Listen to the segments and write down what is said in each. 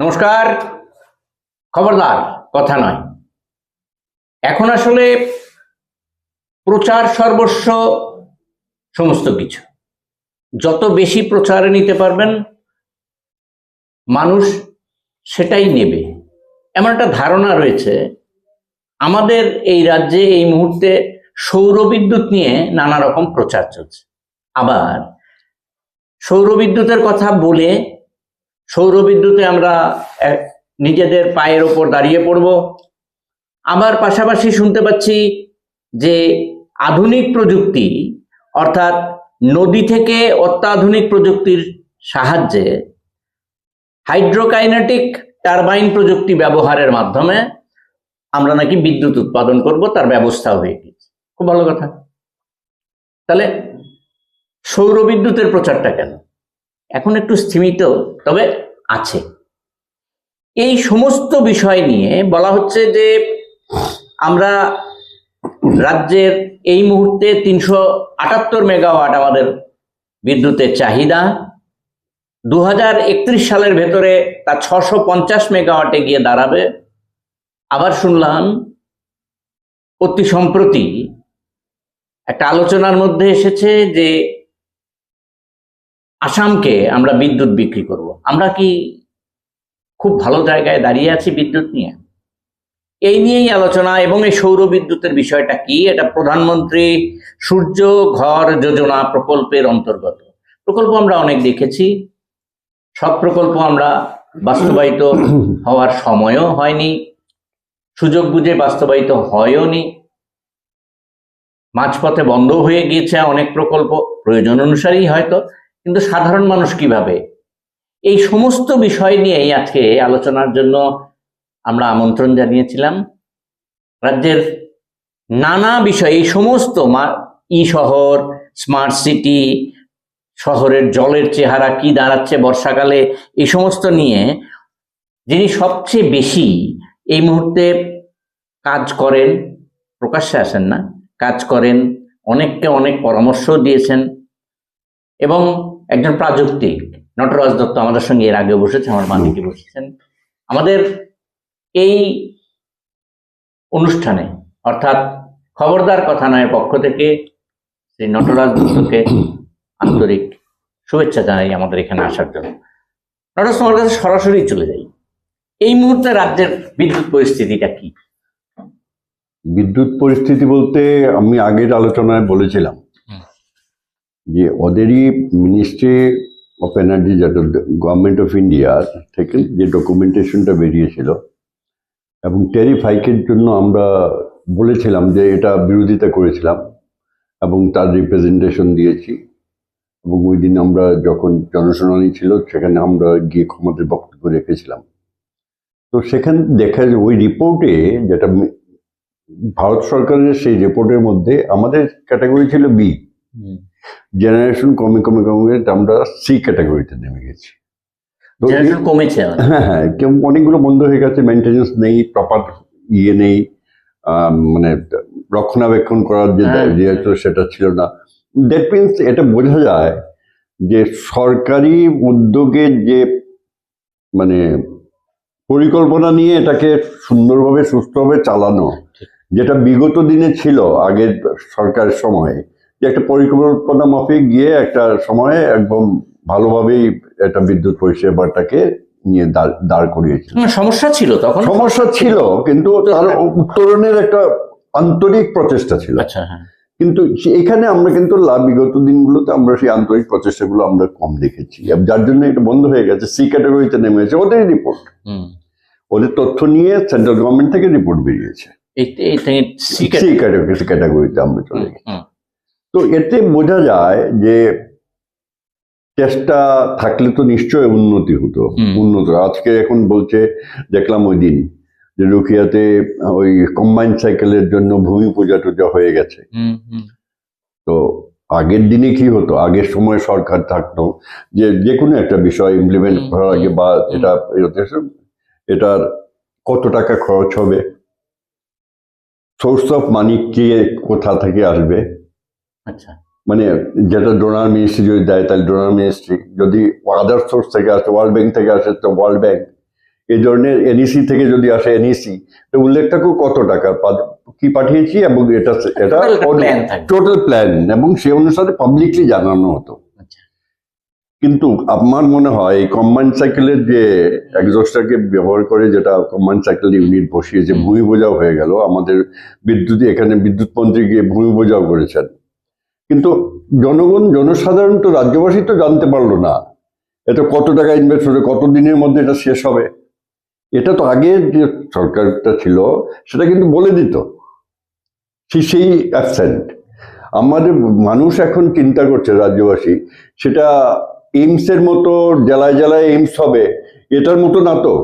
নমস্কার। খবরদার, কথা নয়। এখন আসলে প্রচার সর্বস্ব সমস্ত কিছু। যত বেশি প্রচারে নিতে পারবেন, মানুষ সেটাই নেবে। এমন একটা ধারণা রয়েছে, আমাদের এই রাজ্যে এই মুহূর্তে সৌরবিদ্যুৎ নিয়ে নানা রকম প্রচার চলছে। আবার সৌরবিদ্যুতের কথা বলে সৌরবিদ্যুতে আমরা এক নিজেদের পায়ের ওপর দাঁড়িয়ে পড়ব। আবার পাশাপাশি শুনতে পাচ্ছি যে আধুনিক প্রযুক্তি, অর্থাৎ নদী থেকে অত্যাধুনিক প্রযুক্তির সাহায্যে হাইড্রোকাইনেটিক টারবাইন প্রযুক্তি ব্যবহারের মাধ্যমে আমরা নাকি বিদ্যুৎ উৎপাদন করব, তার ব্যবস্থা হয়ে গেছে খুব ভালো কথা। তাহলে সৌরবিদ্যুতের প্রচারটা কেন? এখন একটু স্থিমিত তবে আছে। এই সমস্ত বিষয় নিয়ে বলা হচ্ছে যে আমরা রাজ্যের এই মুহূর্তে তিনশো আটাত্তর মেগাওয়াট আমাদের বিদ্যুতের চাহিদা। দু হাজার একত্রিশ সালের ভেতরে তা ছশো পঞ্চাশ মেগাওয়াটে গিয়ে দাঁড়াবে। আবার শুনলাম, অতি সম্প্রতি একটা আলোচনার মধ্যে এসেছে যে আসামকে আমরা বিদ্যুৎ বিক্রি করব। আমরা কি খুব ভালো জায়গায় দাঁড়িয়ে আছি বিদ্যুৎ নিয়ে? এই নিয়েই আলোচনা এবং এই সৌর বিদ্যুতের বিষয়টা কি? এটা প্রধানমন্ত্রী সূর্য ঘর যোজনা প্রকল্পের অন্তর্গত। প্রকল্প আমরা অনেক দেখেছি। সব প্রকল্প আমরা বাস্তবায়িত হওয়ার সময়ও হয়নি। সুযোগ বুঝে বাস্তবায়িত হয়ও নি। মাঝপথে বন্ধ হয়ে গিয়েছে অনেক প্রকল্প। প্রয়োজন অনুসারেই হয়তো কিন্তু সাধারণ মানুষ কীভাবে? এই সমস্ত বিষয় নিয়েই আজকে আলোচনার জন্য আমরা আমন্ত্রণ জানিয়েছিলাম। রাজ্যের নানা বিষয় এই সমস্ত ই শহর, স্মার্ট সিটি, শহরের জলের চেহারা কি দাঁড়াচ্ছে বর্ষাকালে, এই সমস্ত নিয়ে যিনি সবচেয়ে বেশি এই মুহূর্তে কাজ করেন, প্রকাশ্যে আসেন না, কাজ করেন, অনেককে অনেক পরামর্শ দিয়েছেন এবং একজন প্রাযুক্তিক নটরাজ দত্ত আমাদের সঙ্গে এর আগে বসেছে আমার মালিকে বসেছেন। আমাদের এই অনুষ্ঠানে অর্থাৎ খবরদার কথা নয়ের পক্ষ থেকে শ্রী নটরাজ দত্তকে আন্তরিক শুভেচ্ছা জানাই আমাদের এখানে আসার জন্য। নটরাজ তোমার কাছে সরাসরি চলে যাই। এই মুহূর্তে রাজ্যের বিদ্যুৎ পরিস্থিতিটা কি? বিদ্যুৎ পরিস্থিতি বলতে আমি আগের আলোচনায় বলেছিলাম। যে ওদেরই মিনিস্ট্রি অফ এনার্জি যেটা গভর্নমেন্ট অফ ইন্ডিয়া থেকে যে ডকুমেন্টেশনটা বেরিয়েছিল এবং ট্যারিফ হাইকের জন্য আমরা বলেছিলাম যে এটা বিরোধিতা করেছিলাম এবং তার রিপ্রেজেন্টেশন দিয়েছি এবং ওই দিন আমরা যখন জনশুনানি ছিল সেখানে আমরা গিয়ে ক্ষমতার বক্তব্য রেখেছিলাম। তো সেখান দেখা যায় ওই রিপোর্টে যেটা ভারত সরকারের সেই রিপোর্টের মধ্যে আমাদের ক্যাটাগরি ছিল বি জেনারেশন কমে কমে কমে আমরা সি ক্যাটাগরিতে নেমে গেছি। কমেছে হ্যাঁ হ্যাঁ কেউ অনেকগুলো বন্ধ হয়ে গেছে মেনটেন্যান্স নেই প্রপার ইয়ে নেই মানে রক্ষণাবেক্ষণ করার যে হ্যাঁ। দায়িত্ব সেটা ছিল না। দ্যাট মিনস এটা বোঝা যায় যে সরকারি উদ্যোগে যে মানে পরিকল্পনা নিয়ে এটাকে সুন্দরভাবে সুস্থভাবে চালানো যেটা বিগত দিনে ছিল আগের সরকারের সময়ে যে একটা পরিকল্পনা মাফিক গিয়ে একটা সময়ে একদম ভালোভাবেই একটা বিদ্যুৎ পরিষেবাটাকে নিয়ে দাঁড় করিয়েছিল। সমস্যা ছিল তখন? সমস্যা ছিল কিন্তু তার উত্তরণের একটা আন্তরিক প্রচেষ্টা ছিল। আচ্ছা হ্যাঁ। কিন্তু এখানে আমরা কিন্তু লা- বিগত দিনগুলোতে আমরা সেই আন্তরিক প্রচেষ্টাগুলো আমরা কম দেখেছি। যার জন্য এটা বন্ধ হয়ে গেছে সি ক্যাটাগরিতে নেমে গেছে ওদের রিপোর্ট হুম। ওদের তথ্য নিয়ে সেন্ট্রাল গভর্নমেন্ট থেকে রিপোর্ট বেরিয়েছে। সি ক্যাটাগরিতে আমরা চলে গেছি। তো এতে বোঝা যায় যে চেষ্টা থাকলে তো নিশ্চয় উন্নতি হতো। উন্নত। আজকে এখন বলছে দেখলাম ওই দিন যে রুকিয়াতে ওই কম্বাইন সাইকেলের জন্য ভূমি পূজা টুজা হয়ে গেছে। তো আগের দিনে কি হতো? আগের সময় সরকার থাকতো যে যে কোনো একটা বিষয় ইমপ্লিমেন্ট করার আগে বা এটা এটার কত টাকা খরচ হবে? সোর্স অফ মানি কে কোথা থেকে আসবে? আচ্ছা। মানে যেটা ডোনার মিনিস্ট্রি যদি দেয় তাহলে ডোনার মিনিস্ট্রি যদি আদার সোর্স থেকে আসে ওয়ার্ল্ড ব্যাংক থেকে আসে তো ওয়ার্ল্ড ব্যাংক এই ধরনের এনইসি থেকে যদি আসে এনইসি তো উল্লেখটা কত টাকা? পা- কি পাঠিয়েছি এবং এটা এটা। টোটাল প্ল্যান এবং সে অনুসারে পাবলিকলি জানানো হতো। আচ্ছা। কিন্তু আমার মনে হয় এই কম্বাইন্ড সাইকেলের যে একজস্টারকে ব্যবহার করে যেটা কম্বাইন্ড সাইকেল ইউনিট বসিয়ে যে ভূমি বোঝাও হয়ে গেল। আমাদের বিদ্যুৎ এখানে বিদ্যুৎ মন্ত্রী গিয়ে ভূমি বোঝাও করেছেন। কিন্তু জনগণ জনসাধারণ তো রাজ্যবাসী তো জানতে পারল না এটা কত টাকা ইনভেস্ট হবে কত দিনের মধ্যে এটা শেষ হবে। এটা তো আগে যে সরকারটা ছিল সেটা কিন্তু বলে দিত। সেই অ্যাবসেন্ট আমাদের মানুষ এখন চিন্তা করছে রাজ্যবাসী সেটা এইমসের মতো জেলায় জেলায় এইমস হবে এটার মতো না তো।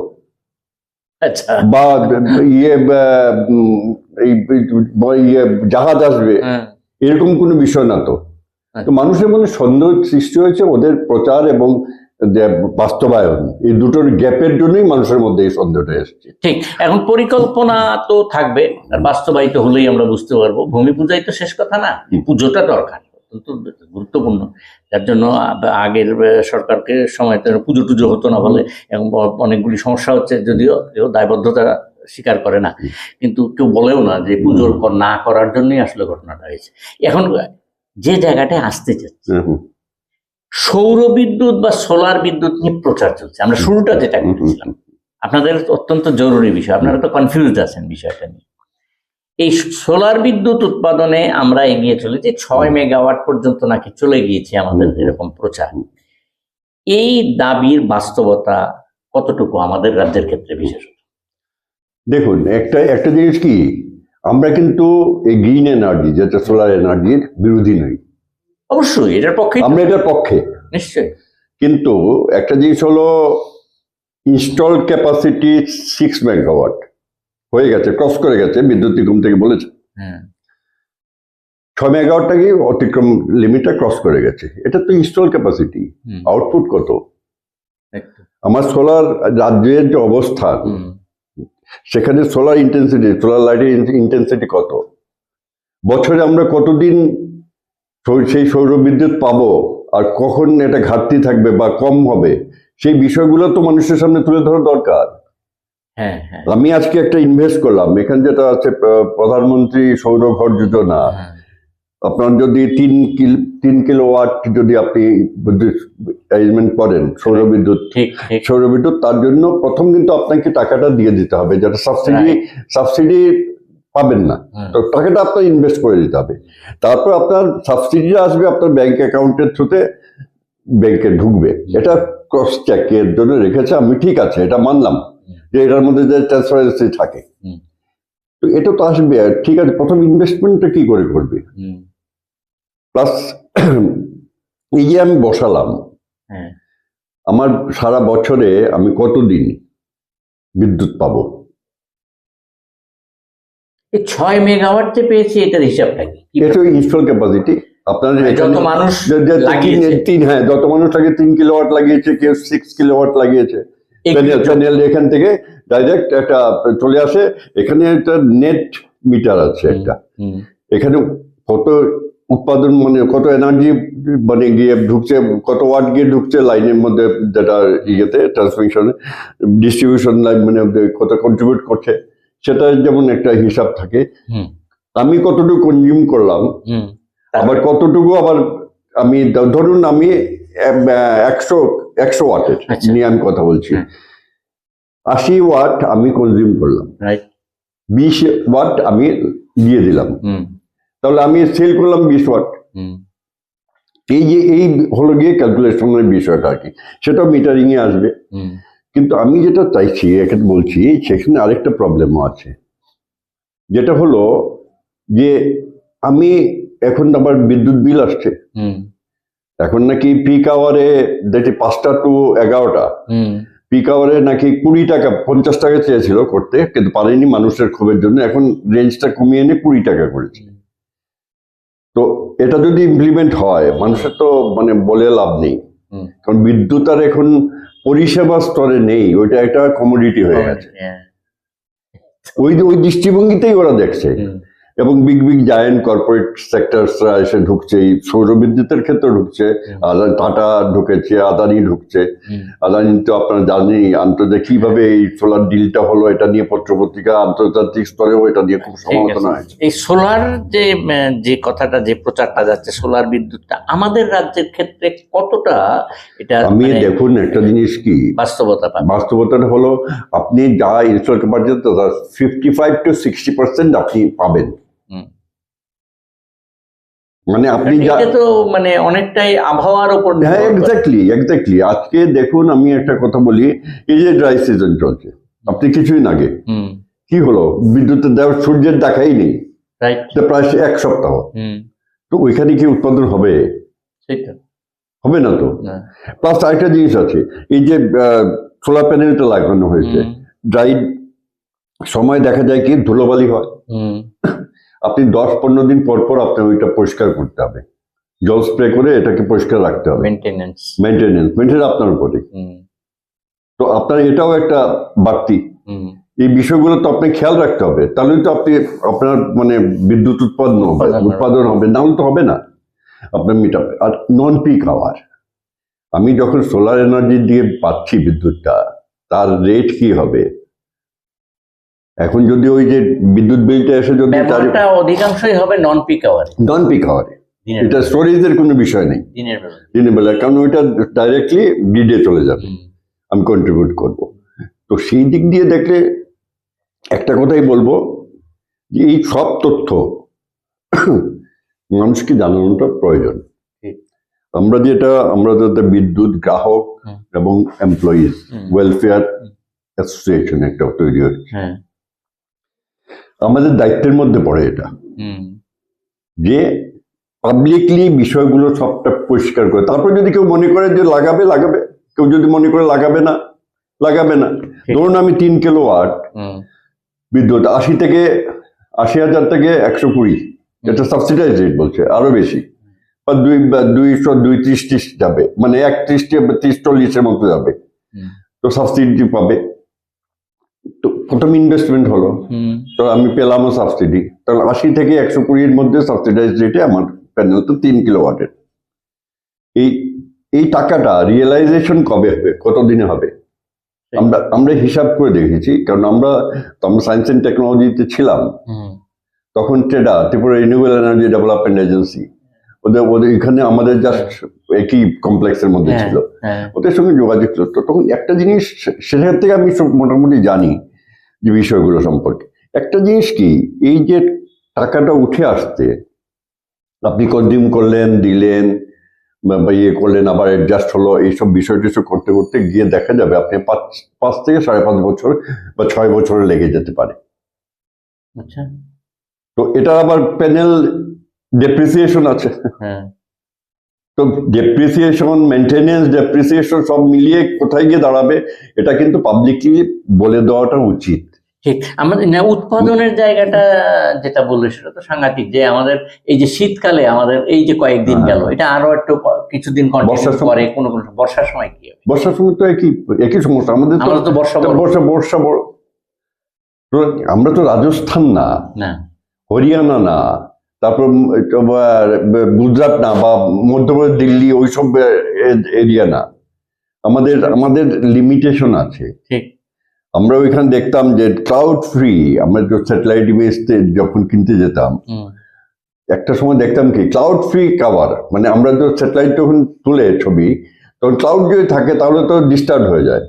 আচ্ছা। বা ইয়ে এই ইয়ে জাহাজ আসবে। হ্যাঁ, এরকম কোনো বিষয় না তো। তো মানুষের মনে সন্দেহ সৃষ্টি হয়েছে ওদের প্রচার এবং বাস্তবায়ন। এই দুটোর গ্যাপের জন্যই মানুষের মধ্যে এই সন্দেহটা এসেছে। ঠিক। এখন পরিকল্পনা তো থাকবে আর বাস্তবায়িত হলেই আমরা বুঝতে পারব। ভূমি পূজাই তো শেষ কথা না পুজোটা দরকার। অত্যন্ত গুরুত্বপূর্ণ। যার জন্য আগের সরকারকে সময় পুজো টুজো হতো না বলে এবং অনেকগুলি সমস্যা হচ্ছে যদিও দায়বদ্ধতা স্বীকার করে না। কিন্তু কেউ বলেও না যে পুজোর না করার জন্যই আসলে ঘটনাটা হয়েছে। এখন যে জায়গাটায় আসতে চাচ্ছে সৌর বিদ্যুৎ বা সোলার বিদ্যুৎ নিয়ে প্রচার চলছে। আমরা শুরুটা যেটা করেছিলাম আপনাদের অত্যন্ত জরুরি বিষয় আপনারা তো কনফিউজ আছেন বিষয়টা নিয়ে। এই সোলার বিদ্যুৎ উৎপাদনে আমরা এগিয়ে চলেছি ছয় মেগাওয়াট পর্যন্ত নাকি চলে গিয়েছে আমাদের। এরকম প্রচার। এই দাবির বাস্তবতা কতটুকু আমাদের রাজ্যের ক্ষেত্রে বিশেষত? দেখুন একটা একটা জিনিস কি? আমরা কিন্তু এই গ্রিন এনার্জি যেটা সোলার এনার্জির বিরোধী নই। অবশ্যই এটার পক্ষে আমরা এটার পক্ষে। নিশ্চয়ই। কিন্তু একটা জিনিস হলো ইনস্টল ক্যাপাসিটি সিক্স মেগাওয়াট হয়ে গেছে ক্রস করে গেছে বিদ্যুৎ নিগম থেকে বলেছে। ছয় ছয় মেগাওয়াটটাকে অতিক্রম লিমিটটা ক্রস করে গেছে। এটা তো ইনস্টল ক্যাপাসিটি আউটপুট কত? আমার সোলার রাজ্যের যে অবস্থান হুম, সেখানে সোলার ইন্টেন্সিটি সোলার লাইটের ইন্টেন্সিটি কত? বছরে আমরা কতদিন সেই সৌর বিদ্যুৎ পাবো? আর কখন এটা ঘাটতি থাকবে বা কম হবে? সেই বিষয়গুলো তো মানুষের সামনে তুলে ধরা দরকার। হ্যাঁ হ্যাঁ। আমি আজকে একটা ইনভেস্ট করলাম। এখানে যেটা আছে প্রধানমন্ত্রী সৌর ঘর যোজনা। হ্যাঁ, আপনার যদি তিন কিল তিন কিলো ওয়াট যদি আপনি অ্যারেঞ্জমেন্ট করেন সৌর বিদ্যুৎ ঠিক ঠিক। সৌর বিদ্যুৎ তার জন্য প্রথম কিন্তু আপনাকে টাকাটা দিয়ে দিতে হবে যেটা সাবসিডি সাবসিডি পাবেন না। তো টাকাটা আপনার ইনভেস্ট করে দিতে হবে। তারপর আপনার সাবসিডিটা আসবে আপনার ব্যাংক অ্যাকাউন্টের থ্রুতে ব্যাংকে ঢুকবে। এটা ক্রস চেকের জন্য রেখেছে আমি ঠিক আছে এটা মানলাম। যে এটার মধ্যে যে ট্রান্সপারেন্সি থাকে। তো এটা তো আসবে আর ঠিক আছে প্রথম ইনভেস্টমেন্টটা কি করে করবে প্লাস এই যে আমি বসালাম হ্যাঁ। আমার সারা বছরে আমি কতদিন বিদ্যুৎ পাবো? এই ছয় মেগাওয়াট যে পেয়েছি এটার হিসাব কি? কি এটা ইনস্টল ক্যাপাসিটি আপনার যত মানুষ তিন- হ্যাঁ যত মানুষ লাগে তিন কিলোওয়াট লাগিয়েছে কেউ সিক্স কিলোওয়াট লাগিয়েছে। প্যানেল প্যানেল এখান থেকে ডাইরেক্ট একটা চলে আসে। এখানে একটা নেট মিটার আছে একটা। এখানে কত উৎপাদন মানে কত এনার্জি মানে গিয়ে ঢুকছে কত ওয়াট গিয়ে ঢুকছে লাইনের মধ্যে যেটা ইয়েতে ট্রান্সমিশনে ডিস্ট্রিবিউশন লাইন মানে কত কন্ট্রিবিউট করছে সেটা যেমন একটা হিসাব থাকে। আমি কতটুকু কনজিউম করলাম আবার কতটুকু আবার আমি ধরুন আমি একশো একশো ওয়াটের আচ্ছা। নিয়ে আমি কথা বলছি। হ্যাঁ। আশি ওয়াট আমি কনজিউম করলাম। বিশ ওয়াট আমি দিয়ে দিলাম। তাহলে আমি সেল করলাম বিশ ওয়াট হুম, এই যে এই হলো গিয়ে ক্যালকুলেশনের বিষয়টা আর কি। সেটা মিটারিং এ আসবে। কিন্তু আমি যেটা চাইছি এখানে বলছি সেখানে আরেকটা প্রবলেমও আছে। যেটা হলো যে আমি এখন আবার বিদ্যুৎ বিল আসছে। এখন নাকি পিক আওয়ারে যেটি পাঁচটা টু এগারোটা পিক আওয়ারে নাকি কুড়ি টাকা পঞ্চাশ টাকা চেয়েছিল করতে কিন্তু পারেনি মানুষের ক্ষোভের জন্য এখন রেঞ্জটা কমিয়ে এনে কুড়ি টাকা করেছে। তো এটা যদি ইমপ্লিমেন্ট হয় মানুষের তো মানে বলে লাভ নেই। কারণ বিদ্যুৎ আর এখন পরিষেবা স্তরে নেই ওইটা একটা কমোডিটি হয়ে গেছে। হ্যাঁ, ওই ওই দৃষ্টিভঙ্গিতেই ওরা দেখছে। এবং বিগ বিগ জায়েন্ট কর্পোরেট সেক্টরসরা এসে ঢুকছে। এই সৌর বিদ্যুতের ক্ষেত্রে ঢুকছে টাটা ঢুকেছে আদানি ঢুকছে। আদানি তো আপনারা জানেন আন্তর্জাতিক কীভাবে এই সোলার ডিলটা হলো এটা নিয়ে পত্রপত্রিকা আন্তর্জাতিক স্তরেও এটা নিয়ে খুব সমালোচনা হয়েছে। এই সোলার যে যে কথাটা যে প্রচারটা যাচ্ছে সোলার বিদ্যুৎটা আমাদের রাজ্যের ক্ষেত্রে কতটা এটা আমি মানে দেখুন একটা জিনিস কি? বাস্তবতা বাস্তবতাটা হলো আপনি যা ইনস্টল করতে পারছেন তো fifty five to sixty percent আপনি পাবেন। মানে আপনি তো মানে অনেকটাই আবহাওয়ার উপর হ্যাঁ। এক্স্যাক্টলি এক্স্যাক্টলি আজকে দেখুন আমি একটা কথা বলি এই যে ড্রাই সিজন চলছে আপনি কিছুই আগে। কি হলো? বিদ্যুতের দেওয়ার সূর্যের দেখাই নেই। প্রায় এক সপ্তাহ। তো ওইখানে কি উৎপাদন হবে? হবে না তো? প্লাস আরেকটা জিনিস আছে এই যে সোলার প্যানেলটা লাগানো হয়েছে ড্রাই সময় দেখা যায় কি ধুলোবালি হয়। আপনি দশ পনেরো দিন পর পর আপনার ওইটা পরিষ্কার করতে হবে। জল স্প্রে করে এটাকে পরিষ্কার রাখতে হবে। মেনটেনেন্স মেনটেনেন্স মেনটেন আপনার উপরে তো আপনার এটাও একটা বাড়তি। এই বিষয়গুলো তো আপনি খেয়াল রাখতে হবে। তাহলেই তো আপনি আপনার মানে বিদ্যুৎ উৎপাদন হবে উৎপাদন হবে। উৎপাদন হবে। না তো হবে না। আপনার মিটাবে আর নন পিক আওয়ার আমি যখন সোলার এনার্জি দিয়ে পাচ্ছি বিদ্যুৎটা তার রেট কি হবে? এখন যদি ওই যে বিদ্যুৎ বিলটা এসে যদি ব্যবহারটা অধিকাংশই হবে নন পিক আওয়ারে নন পিক আওয়ারে এটা স্টোরেজের কোনো বিষয় নেই। দিনের বেলা। দিনের বেলায় কারণ ওইটা ডাইরেক্টলি গ্রিডে চলে যাবে। আমি কন্ট্রিবিউট করব। তো সেই দিক দিয়ে দেখলে একটা কথাই বলব যে এই সব তথ্য মানুষকে জানানোটা প্রয়োজন। আমরা যেটা আমরা যাতে বিদ্যুৎ গ্রাহক এবং এমপ্লয়িজ ওয়েলফেয়ার অ্যাসোসিয়েশন একটা তৈরি হচ্ছে হ্যাঁ। আমাদের দায়িত্বের মধ্যে পড়ে এটা। যে পাবলিকলি বিষয়গুলো সবটা পরিষ্কার করে। তারপর যদি কেউ মনে করে যে লাগাবে লাগাবে। কেউ যদি মনে করে লাগাবে না লাগাবে না। ধরুন আমি তিন কিলো ওয়াট বিদ্যুৎ আশি থেকে আশি হাজার থেকে একশো কুড়ি। এটা সাবসিডাইজ রেট বলছে আরও বেশি। বা দুই দুইশো দুই ত্রিশ ত্রিশ যাবে। মানে এক ত্রিশটি বা ত্রিশ চল্লিশের মতো যাবে। তো সাবসিডি পাবে। তো প্রথম ইনভেস্টমেন্ট হলো। তো আমি পেলামও সাবসিডি তাহলে আশি থেকে একশো কুড়ির মধ্যে সাবসিডাইজ রেটে আমার প্যানেল তো তিন কিলো ওয়াটের এই এই টাকাটা রিয়েলাইজেশন কবে হবে? কতদিনে হবে? আমরা আমরা হিসাব করে দেখেছি। কারণ আমরা তো আমরা সায়েন্স অ্যান্ড টেকনোলজিতে ছিলাম। তখন TREDA Tripura renewable energy development agency ওদের ওদের এখানে আমাদের জাস্ট একই কমপ্লেক্সের মধ্যে হ্যাঁ, ছিল। হ্যাঁ। ওদের সঙ্গে যোগাযোগ ছিল তো তখন একটা জিনিস সেখান থেকে আমি মোটামুটি জানি। যে বিষয়গুলো সম্পর্কে। একটা জিনিস কি এই যে টাকাটা উঠে আসতে আপনি কনজিউম করলেন দিলেন বা ইয়ে করলেন আবার অ্যাডজাস্ট হলো এইসব বিষয় টিষয় করতে করতে গিয়ে দেখা যাবে আপনি পাঁচ পাঁচ থেকে সাড়ে পাঁচ বছর বা ছয় বছর লেগে যেতে পারে। আচ্ছা। তো এটা আবার প্যানেল ডেপ্রিসিয়েশন আছে। হ্যাঁ। তো ডেপ্রিসিয়েশন মেনটেনেন্স ডেপ্রিসিয়েশন সব মিলিয়ে কোথায় গিয়ে দাঁড়াবে এটা কিন্তু পাবলিকলি বলে দেওয়াটা উচিত। ঠিক আমাদের না উৎপাদনের জায়গাটা যেটা বলল সেটা তো সাংঘাতিক যে আমাদের এই যে শীতকালে আমাদের এই যে কয়েকদিন হ্যাঁ। গেল এটা আরও একটু কিছুদিন বর্ষার করে কোনো কোনো বর্ষার সময় কি বর্ষার সময় তো একই একই সমস্যা আমাদের তো বর্ষা বর্ষা বর্ষা আমরা তো রাজস্থান না। না। হরিয়ানা না। তারপর গুজরাট না বা মধ্যপ্রদেশ দিল্লি ওইসব এরিয়া না। আমাদের আমাদের লিমিটেশন আছে। আমরা ওইখানে দেখতাম যে ক্লাউড ফ্রি আমরা যে স্যাটেলাইট ইমেজ যখন কিনতে যেতাম একটা সময় দেখতাম কি ক্লাউড ফ্রি কাভার মানে আমরা তো স্যাটেলাইট যখন তুলে ছবি তখন ক্লাউড যদি থাকে তাহলে তো ডিস্টার্ব হয়ে যায়।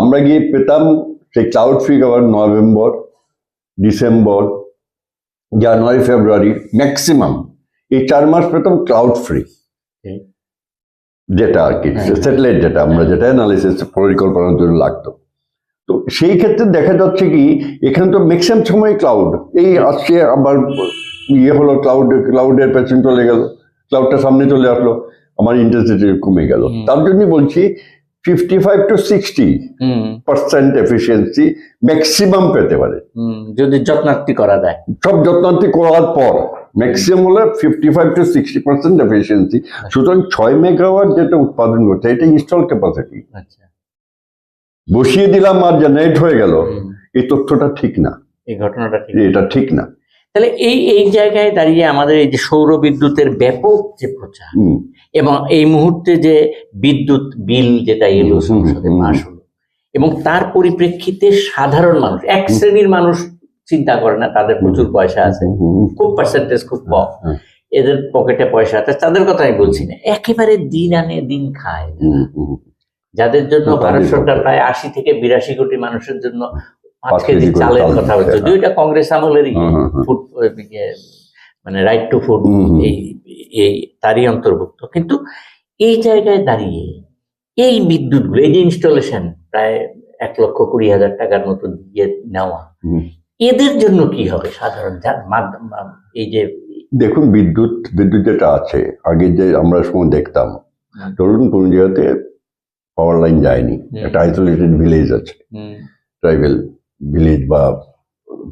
আমরা গিয়ে পেতাম সেই cloud free cover November December January February maximum এই চার মাস পেতাম ক্লাউড ফ্রি। যেটা আর কি। স্যাটেলাইট যেটা আমরা যেটা অ্যানালিসিস পরিকল্পনার জন্য লাগতো। তো সেই ক্ষেত্রে দেখা যাচ্ছে কি এখানে তো ম্যাক্সিমাম সময় ক্লাউড এই আসছে আবার ইয়ে হলো ক্লাউড ক্লাউডের পেছন চলে গেল। ক্লাউডটা সামনে চলে আসলো। আমার ইন্টেন্সিটি কমে গেল। তার জন্য বলছি ফিফটি ফাইভ টু সিক্সটি হুম। পার্সেন্ট এফিসিয়েন্সি ম্যাক্সিমাম পেতে পারে। যদি যত্নার্থী করা যায়। সব যত্নান্তি করার পর ম্যাক্সিমাম হলে fifty five to sixty percent efficiency সুতরাং ছয় মেগাওয়াট যেটা উৎপাদন এটা ইনস্টল ক্যাপাসিটি আচ্ছা। বসিয়ে দিলাম আর জেনারেট হয়ে গেল। এই তথ্যটা ঠিক না। এই ঘটনাটা এটা ঠিক না। তাহলে এই এই জায়গায় দাঁড়িয়ে আমাদের এই যে সৌর বিদ্যুতের ব্যাপক যে প্রচার এবং এই মুহূর্তে যে বিদ্যুৎ বিল যেটা এলো সংসদে। পাশ হলো এবং তার পরিপ্রেক্ষিতে সাধারণ মানুষ এক শ্রেণির মানুষ চিন্তা করে না তাদের প্রচুর পয়সা আছে। খুব পার্সেন্টেজ খুব কম। এদের পকেটে পয়সা আছে তাদের কথা আমি বলছি না। একেবারে দিন আনে দিন খায়। যাদের জন্য ভারত সরকার প্রায় আশি থেকে বিরাশি কোটি মানুষের জন্য পাঁচ পাঁচ কেজি কেজি চালের কথা দিচ্ছে। দুইটা কংগ্রেস আমলেরই। ফুড মানে রাইট টু ফুড। এই এই তারই অন্তর্ভুক্ত কিন্তু এই জায়গায় দাঁড়িয়ে এই বিদ্যুৎগুলো এই যে ইনস্টলেশন প্রায় এক লক্ষ কুড়ি হাজার টাকার মতো দিয়ে নেওয়া এদের জন্য কি হবে সাধারণ যার মাধ্যম এই যে দেখুন বিদ্যুৎ বিদ্যুৎ যেটা আছে আগে যে আমরা সময় দেখতাম। ধরুন কোন জায়গাতে পাওয়ার লাইন যায়নি। একটা আইসোলেটেড ভিলেজ আছে ট্রাইবেল ভিলেজ বা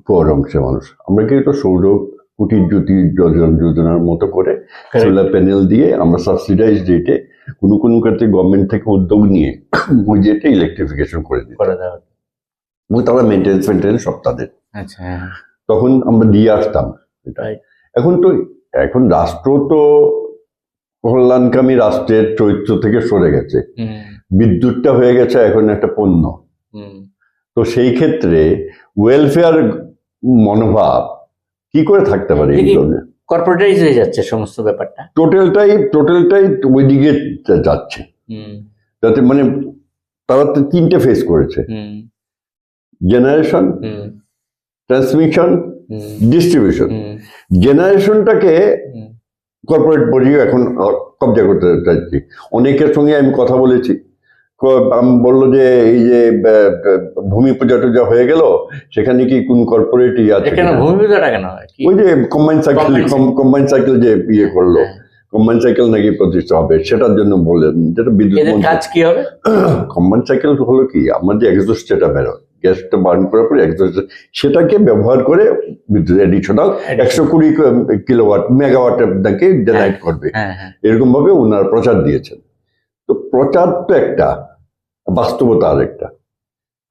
পুয়ার অংশের মানুষ। আমরা কি এটা সৌর কুটির জ্যোতি যোজনা- যোজনার মতো করে সোলার প্যানেল দিয়ে আমরা সাবসিডাইজ রেটে কোনো কোনো ক্ষেত্রে গভর্নমেন্ট থেকে উদ্যোগ নিয়ে ওই যেটা ইলেকট্রিফিকেশন করে দিই এবং তারা মেনটেন্স মেনটেন্স সব তাদের। আচ্ছা হ্যাঁ, তখন আমরা দিয়ে আসতাম এখন তো এখন রাষ্ট্র তো কল্যাণকামী রাষ্ট্রের চরিত্র থেকে সরে গেছে। বিদ্যুৎটা হয়ে গেছে এখন একটা পণ্য। তো সেই ক্ষেত্রে ওয়েলফেয়ার মনোভাব কি করে থাকতে পারে এই ধরনের কর্পোরেটাইজ হয়ে যাচ্ছে সমস্ত ব্যাপারটা। টোটালটাই টোটালটাই ওইদিকে যাচ্ছে। যাতে মানে তারা তো তিনটে ফেস করেছে। জেনারেশন ট্রান্সমিশন ডিস্ট্রিবিউশন জেনারেশনটাকে কর্পোরেট বডিও এখন কবজা করতে চাইছি। অনেকের সঙ্গে আমি কথা বলেছি। বলল যে এই যে ভূমি পূজা টুজা হয়ে গেল সেখানে কি কোন কর্পোরেট আছে কেন? ভূমি পূজাটা কেন ওই যে কম্বাইন সাইকেল কম্বাইন সাইকেল যে ইয়ে করল হ্যাঁ। কম্বাইন সাইকেল নাকি প্রতিষ্ঠা হবে সেটার জন্য বললেন যেটা বিদ্যুৎ কাজ কি হবে? কম্বাইন সাইকেল হলো কি আমার যে এক্সস্ট যেটা বেরোয় গ্যাসটা বার্ন করার পরে এক্সস্ট সেটাকে ব্যবহার করে বিদ্যুৎ এডিশনাল একশো কুড়ি কিলোওয়াট মেগাওয়াট নাকি জেনারেট করবে। হ্যাঁ হ্যাঁ। এরকম ভাবে ওনারা প্রচার দিয়েছেন। তো প্রচার তো একটা বাস্তবতা আরেকটা।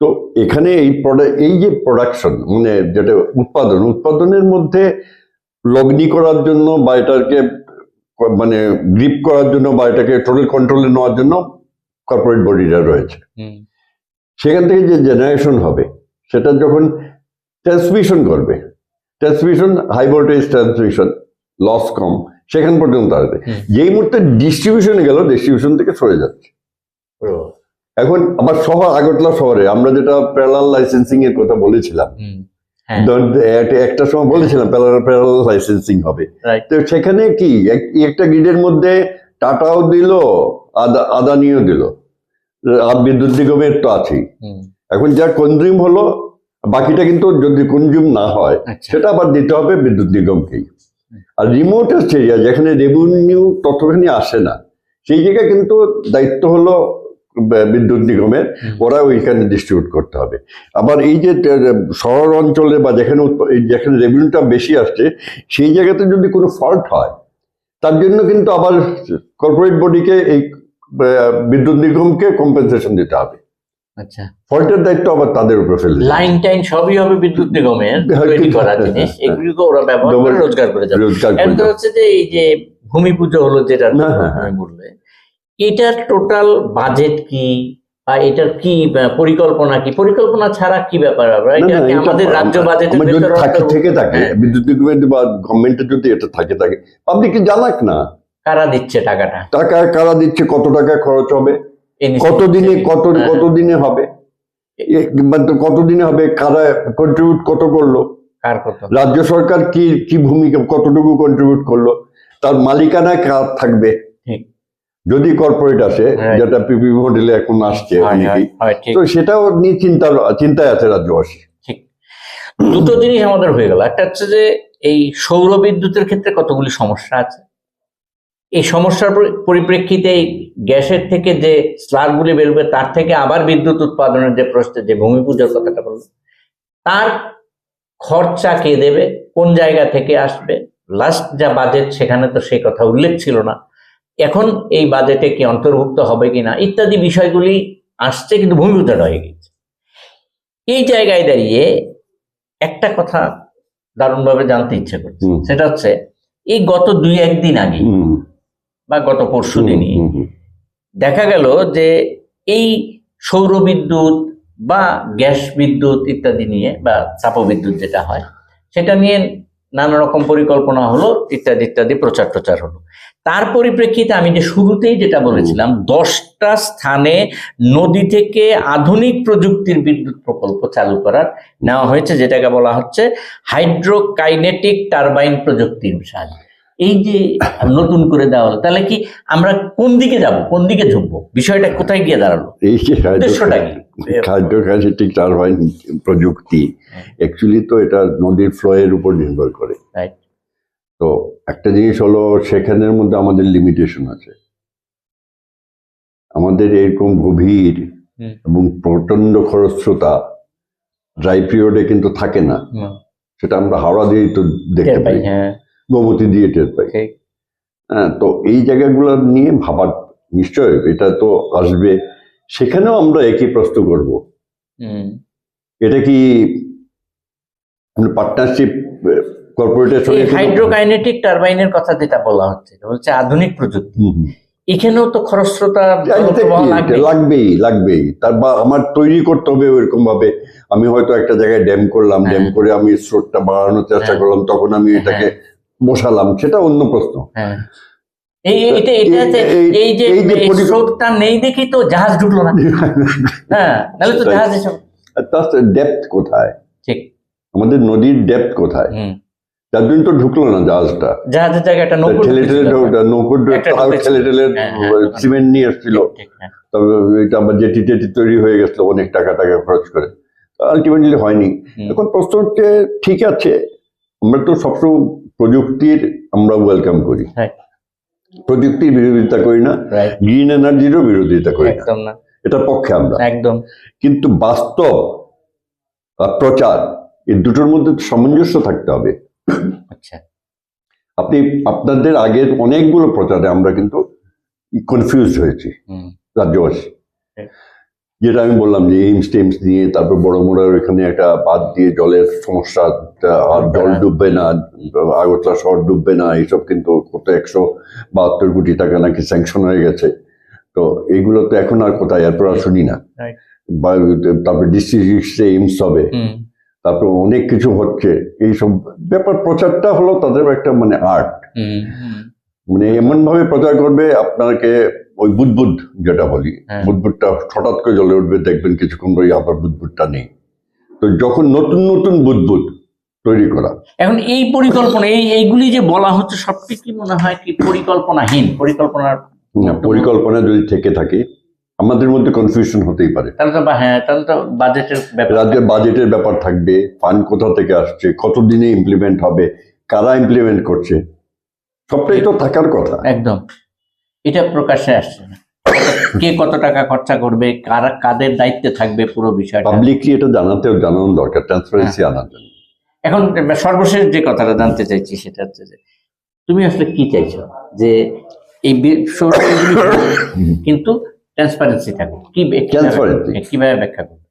তো এখানে এই এই যে প্রোডাকশন মানে যেটা উৎপাদন উৎপাদনের মধ্যে লগ্নি করার জন্য বা এটাকে মানে গ্রিপ করার জন্য বা এটাকে টোটাল কন্ট্রোলে নেওয়ার জন্য কর্পোরেট বডিরা রয়েছে। সেখান থেকে যে জেনারেশন হবে সেটা যখন ট্রান্সমিশন করবে transmission high voltage transmission loss কম সেখান পর্যন্ত আসবে। যেই মুহূর্তে ডিস্ট্রিবিউশনে গেল ডিস্ট্রিবিউশন থেকে সরে যাচ্ছে। এখন আবার শহর আগরতলা শহরে আমরা যেটা প্যারালাল লাইসেন্সিং এর কথা বলেছিলাম হ্যাঁ। একটা- সময় বলেছিলাম প্যারালাল লাইসেন্সিং হবে। তো সেখানে কি একটা গ্রিডের মধ্যে টাটাও দিল আদানিও দিল। আর বিদ্যুৎ নিগমের তো আছেই। এখন যা কনজিউম হলো বাকিটা কিন্তু যদি কনজিউম না হয় আচ্ছা। সেটা আবার দিতে হবে বিদ্যুৎ নিগমকেই। আর রিমোটেস্ট এরিয়া যেখানে রেভিনিউ ততখানি আসে না সেই জায়গায় কিন্তু দায়িত্ব হলো বিদ্যুৎ নিগমের ওরা ওইখানে ডিস্ট্রিবিউট করতে হবে। আবার এই যে শহর অঞ্চলে বা যেখানে যেখানে রেভিনিউটা বেশি আসছে সেই জায়গাতে যদি কোনো ফল্ট হয় তার জন্য কিন্তু আবার কর্পোরেট বডিকে এই বিদ্যুৎ নিগমকে কম্পেনসেশন দিতে হবে। আচ্ছা। ফল্টের দায়িত্ব আবার তাদের উপরে ফেলে লাইন টাইন সবই হবে বিদ্যুৎ নিগমের হ্যাঁ, তৈরি করা জিনিস হ্যাঁ, এগুলিকে ওরা ব্যবহার করে রোজগার করে যাবে। রোজগার। হচ্ছে যে এই যে ভূমি পুজো হলো যেটা হ্যাঁ, হ্যাঁ, হ্যাঁ। বললে এটার টোটাল বাজেট কি? বা এটার কি পরিকল্পনা কি? পরিকল্পনা ছাড়া কি ব্যাপার আমাদের রাজ্য ভেতরে থাকে থেকে থাকে হ্যাঁ। বিদ্যুৎ নিগমের বা গভর্নমেন্টের যদি এটা থাকে থাকে পাবলিককে জানাক না। কারা দিচ্ছে টাকাটা? টাকা কারা দিচ্ছে কত টাকা খরচ হবে? NEC কত দিনে কত হ্যাঁ। হবে? মানে কত দিনে হবে? কারা কন্ট্রিবিউট কত করল? রাজ্য সরকার কি কি ভূমিকা কতটুকু কন্ট্রিবিউট করল? তার মালিকানা কার থাকবে। যদি কর্পোরেট আসে Right. যেটা পিপি মডেলে এখন আসছে হয়, হয়, হয়, তো সেটাও নিয়ে চিন্তা চিন্তায় আছে রাজ্যবাসী। দুটো জিনিস আমাদের হয়ে গেল। একটা হচ্ছে যে এই সৌর বিদ্যুতের ক্ষেত্রে কতগুলি সমস্যা আছে? এই সমস্যার পরিপ্রেক্ষিতে গ্যাসের থেকে যে স্লাগগুলি বেরোবে তার থেকে আবার বিদ্যুৎ উৎপাদনের যে প্রশ্নে যে ভূমি পুজোর কথাটা বলল তার খরচা কে দেবে? কোন জায়গা থেকে আসবে? লাস্ট যা বাজেট সেখানে তো সেই কথা উল্লেখ ছিল না। এখন এই বাজেটে কি অন্তর্ভুক্ত হবে কিনা ইত্যাদি বিষয়গুলি আসছে কিন্তু ভূমিপুত্রটা হয়ে গেছে এই জায়গায় দাঁড়িয়ে একটা কথা দারুণভাবে জানতে ইচ্ছে করছে। সেটা হচ্ছে এই গত দুই একদিন আগে বা গত পরশু দিনই। দেখা গেল যে এই সৌর বিদ্যুৎ বা গ্যাস বিদ্যুৎ ইত্যাদি নিয়ে বা তাপবিদ্যুৎ যেটা হয় সেটা নিয়ে নানা রকম পরিকল্পনা হলো ইত্যাদি ইত্যাদি প্রচার প্রচার হলো। তার পরিপ্রেক্ষিতে আমি যে শুরুতেই যেটা বলেছিলাম দশটা স্থানে নদী থেকে আধুনিক প্রযুক্তির বিদ্যুৎ প্রকল্প চালু করার নেওয়া হয়েছে যেটাকে বলা হচ্ছে হাইড্রোকাইনেটিক টারবাইন প্রযুক্তির সাহায্যে এই যে নতুন করে দেওয়া হলো তাহলে কি আমরা কোন দিকে যাব কোন দিকে ঝুঁকবো? বিষয়টা কোথায় গিয়ে দাঁড়াল? এই যে হাইড্রোকাইনেটিক টারবাইন প্রযুক্তি অ্যাকচুয়ালি তো এটা নদীর ফ্লোয়ের উপর নির্ভর করে. তো একটা জিনিস হলো সেখানের মধ্যে আমাদের লিমিটেশন আছে। আমাদের এরকম গভীর এবং প্রচণ্ড খরস্রোতা ড্রাই পিরিয়ডে কিন্তু থাকে না। সেটা আমরা হাওড়া দিয়েই তো দেখতে পাই, হ্যাঁ। গোমতী দিয়ে টের পাই। হ্যাঁ তো এই জায়গাগুলো নিয়ে ভাবার নিশ্চয় এটা তো আসবে। সেখানেও আমরা একই প্রশ্ন করব। এটা কি পার্টনারশিপ কর্পোরেটের এই হাইড্রোকাইনেটিক টারবাইনের কথা যেটা বলা হচ্ছে হচ্ছে আধুনিক প্রযুক্তি। এখানেও তো খরস্রোতা লাগবেই। লাগবেই তার বা আমার তৈরি করতে হবে ওইরকম ভাবে আমি হয়তো একটা জায়গায় ড্যাম করলাম ড্যাম হ্যাঁ। করে আমি স্রোতটা বাড়ানোর চেষ্টা হ্যাঁ। করলাম তখন আমি এটাকে বসালাম সেটা অন্য প্রশ্ন। হ্যাঁ। এই যে এই যে এই স্রোতটা নেই দেখি তো জাহাজ ঢুকলো না। হ্যাঁ নাহলে তো জাহাজ তার ডেপথ কোথায়? ঠিক। আমাদের নদীর ডেপথ কোথায়? যার জন্য তো ঢুকলো না জাহাজটা। জাহাজের জায়গায় একটা নৌকো ঠেলে ঠেলে নৌকো ঠেলে হ্যাঁ, হ্যাঁ। সিমেন্ট নিয়ে এসেছিল। হ্যাঁ। তবে এটা আবার জেটি টেটি তৈরি হয়ে গেছিল অনেক টাকা টাকা খরচ করে। আলটিমেটলি হয়নি। এখন প্রশ্ন হচ্ছে ঠিক আছে আমরা তো সবসময় প্রযুক্তির আমরা ওয়েলকাম করি। হ্যাঁ। প্রযুক্তির বিরোধিতা করি না গ্রিন এনার্জিরও বিরোধিতা করি না। এটার পক্ষে আমরা। একদম। কিন্তু বাস্তব আর প্রচার এই দুটোর মধ্যে সামঞ্জস্য থাকতে হবে। আচ্ছা। আপনি আপনাদের আগের অনেকগুলো প্রচারে আমরা কিন্তু কনফিউজ হয়েছি রাজ্যবাসী। হ্যাঁ। যেটা আমি বললাম যে এইমস টেমস নিয়ে তারপর বড় মোড়ার এখানে একটা বাদ দিয়ে জলের সমস্যা আর জল হ্যাঁ। ডুববে না আগরতলা শহর ডুববে না এইসব কিন্তু কত একশো বাহাত্তর কোটি টাকা নাকি স্যাংশন হয়ে গেছে। তো এইগুলো তো এখন আর কোথায়? এরপর আর শুনি না। তারপর ডিস্ট্রিক্টে এইমস হবে। তারপর অনেক কিছু হচ্ছে। এইসব ব্যাপার প্রচারটা হলো তাদের একটা মানে আর্ট মানে এমন ভাবে প্রচার করবে আপনাকে ওই বুদবুদ যেটা বলি হ্যাঁ। বুদবুদটা হঠাৎ করে জ্বলে উঠবে দেখবেন কিছুক্ষণ পরে আবার বুদবুদটা নেই। তো যখন নতুন নতুন বুদবুদ তৈরি করা। এখন এই পরিকল্পনা এই এইগুলি যে বলা হচ্ছে সবটি কি মনে হয় কি পরিকল্পনাহীন? পরিকল্পনার পরিকল্পনা যদি থেকে থাকে আমাদের মধ্যে কনফিউশন হতেই পারে। তাহলে তো হ্যাঁ তাহলে তো বাজেটের ব্যাপার রাজ্যের বাজেটের ব্যাপার থাকবে ফান্ড কোথা থেকে আসছে কতদিনে ইমপ্লিমেন্ট হবে কারা ইমপ্লিমেন্ট করছে সবটাই তো থাকার কথা। একদম। এটা প্রকাশ্যে আসছে না। কে কত টাকা খরচা করবে কারা কাদের দায়িত্বে থাকবে পুরো বিষয়টা। পাবলিকলি এটা জানাতেও জানানো দরকার ট্রান্সপারেন্সি আনার জন্য। এখন সর্বশেষ যে কথাটা জানতে চাইছি সেটা হচ্ছে যে তুমি আসলে কি চাইছো? যে এই কিন্তু ট্রান্সপারেন্সি থাকুক কি কিভাবে- কীভাবে ব্যাখ্যা করবে?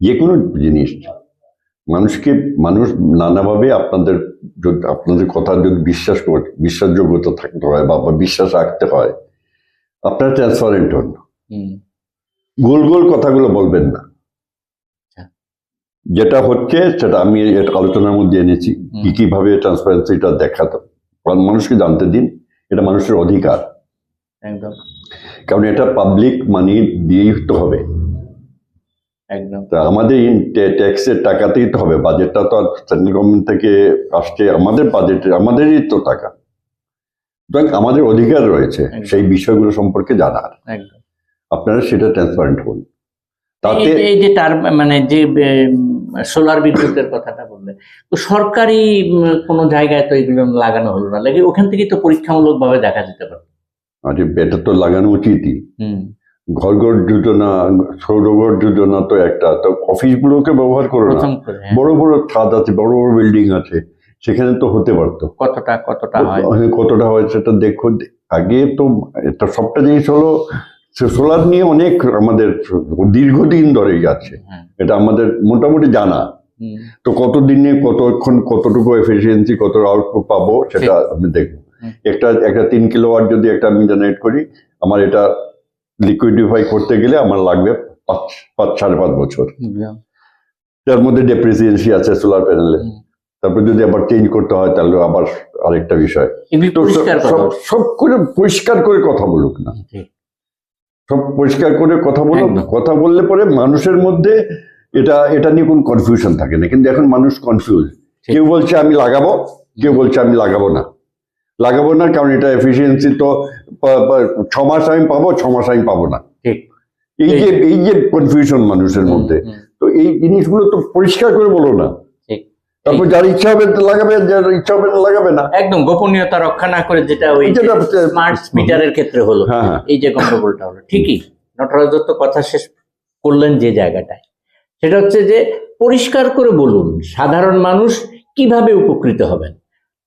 যে কোনো জিনিস মানুষকে মানুষ নানাভাবে আপনাদের যদি আপনাদের কথা যদি বিশ্বাস কর বিশ্বাসযোগ্যতা থাকতে হয় বা বিশ্বাস রাখতে হয় আপনারা ট্রান্সপারেন্ট হন। গোল গোল কথাগুলো বলবেন না। আচ্ছা। যেটা হচ্ছে সেটা আমি আলোচনার মধ্যে এনেছি। কি কীভাবে ট্রান্সপারেন্সিটা দেখাতো মানুষকে জানতে দিন এটা মানুষের অধিকার। একদম। কারণ এটা পাবলিক মানি দিয়েই তো হবে। একদম। তা আমাদের ট্যাক্সের টাকাতেই তো হবে। বাজেটটা তো আর সেন্ট্রাল গভর্নমেন্ট থেকে আসছে। আমাদের বাজেটে আমাদেরই তো টাকা। সুতরাং আমাদের অধিকার রয়েছে। সেই বিষয়গুলো সম্পর্কে জানার। একদম। আপনারা সেটা ট্রান্সপারেন্ট হন তাতে এই- যে তার মানে যে সোলার বিদ্যুতের কথাটা বললে তো সরকারি কোনো জায়গায় তো এগুলো লাগানো হলো না। লাগে ওখান থেকেই তো পরীক্ষামূলক ভাবে দেখা যেতে পারে আরে এটা তো লাগানো উচিতই ঘর ঘর যোজনা সৌরঘর যোজনা তো একটা তো অফিসগুলোকে ব্যবহার করো না। হ্যাঁ। বড় বড় ছাদ আছে বড় বড় বিল্ডিং আছে সেখানে তো হতে পারতো। কতটা কতটা হয়? কতটা হয় সেটা দেখো আগে তো এটা সবটা জিনিস হলো সোলার নিয়ে অনেক আমাদের দীর্ঘদিন ধরেই আছে হ্যাঁ। এটা আমাদের মোটামুটি জানা। তো কত দিনে কতক্ষণ কতটুকু এফিসিয়েন্সি কত আউটপুট পাবো সেটা আমি দেখব। একটা একটা তিন কিলোওয়াট যদি একটা আমি জেনারেট করি আমার এটা লিকুইডিফাই করতে গেলে আমার লাগবে পাঁচ পাঁচ সাড়ে পাঁচ বছর। তার মধ্যে ডেপ্রিসিয়েন্সি আছে সোলার প্যানেলে। তারপর যদি আবার চেঞ্জ করতে হয় তাহলে আবার আরেকটা বিষয়। সব- করে পরিষ্কার করে কথা বলুক না। সব পরিষ্কার করে কথা বলো। কথা বললে পরে মানুষের মধ্যে এটা এটা নিয়ে কোনো কনফিউশন থাকে না। কিন্তু এখন মানুষ কনফিউজ কেউ বলছে আমি লাগাবো কেউ বলছে আমি লাগাবো না। লাগাবো না কারণ এটা এফিসিয়েন্সি তো প- প- ছ মাস আমি পাবো ছ মাস আমি পাবো না। ঠিক। এই যে এই যে কনফিউশন মানুষের মধ্যে তো এই জিনিসগুলো তো পরিষ্কার করে বলো না। ঠিক। তারপর যার ইচ্ছা হবে লাগাবে যার ইচ্ছা হবে লাগাবে না। একদম গোপনীয়তা রক্ষা না করে যেটা ওই স্মার্ট মিটারের ক্ষেত্রে হলো হ্যাঁ হ্যাঁ। এই যে গন্ডগোলটা হলো। ঠিকই। নটরাজ দত্ত কথা শেষ করলেন যে জায়গাটায়। সেটা হচ্ছে যে পরিষ্কার করে বলুন সাধারণ মানুষ কীভাবে উপকৃত হবেন?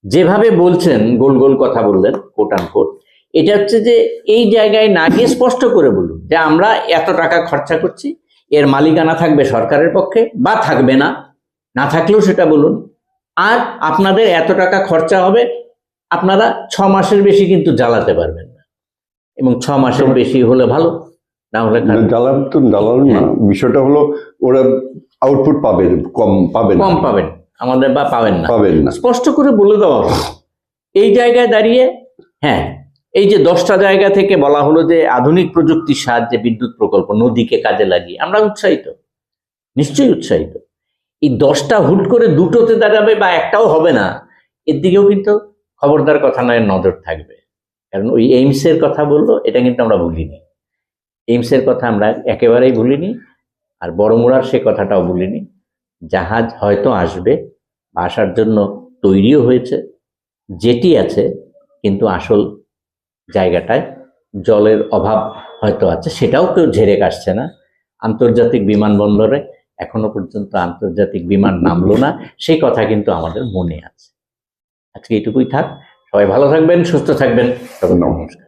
যেভাবে বলছেন গোল গোল কথা বললেন কোট কোট এটা হচ্ছে যে এই জায়গায় না গিয়ে স্পষ্ট করে বলুন যে আমরা এত টাকা খরচা করছি এর মালিকানা থাকবে সরকারের পক্ষে বা থাকবে না না থাকলেও সেটা বলুন। আর আপনাদের এত টাকা খরচা হবে আপনারা ছ মাসের বেশি কিন্তু জ্বালাতে পারবেন না। এবং ছ মাসের বেশি হলে ভালো না হলে। জ্বালান তো জ্বালানো না। বিষয়টা হলো ওরা আউটপুট পাবে কম পাবে কম পাবেন। আমাদের বা পাবেন না। পাবেন না। স্পষ্ট করে বলে দেওয়া এই জায়গায় দাঁড়িয়ে হ্যাঁ এই যে দশটা জায়গা থেকে বলা হলো যে আধুনিক প্রযুক্তির সাহায্যে বিদ্যুৎ প্রকল্প নদীকে কাজে লাগিয়ে আমরা উৎসাহিত নিশ্চয়ই উৎসাহিত। এই দশটা হুট করে দুটোতে দাঁড়াবে বা একটাও হবে না এর দিকেও কিন্তু খবরদার কথা নয় নজর থাকবে। কারণ ওই এইমসের কথা বলল এটা কিন্তু আমরা ভুলিনি। এইমসের কথা আমরা একেবারেই ভুলিনি আর বড়মুড়ার সে কথাটাও ভুলিনি। জাহাজ হয়তো আসবে আসার জন্য তৈরিও হয়েছে, যেটি আছে, কিন্তু আসল জায়গাটায় জলের অভাব হয়তো আছে, সেটাও কেউ ঝেড়ে কাটছে না। আন্তর্জাতিক বিমানবন্দরে এখনও পর্যন্ত আন্তর্জাতিক বিমান নামলো না, সেই কথা কিন্তু আমাদের মনে আছে। আজকে এটুকুই থাক, সবাই ভালো থাকবেন, সুস্থ থাকবেন নমস্কার।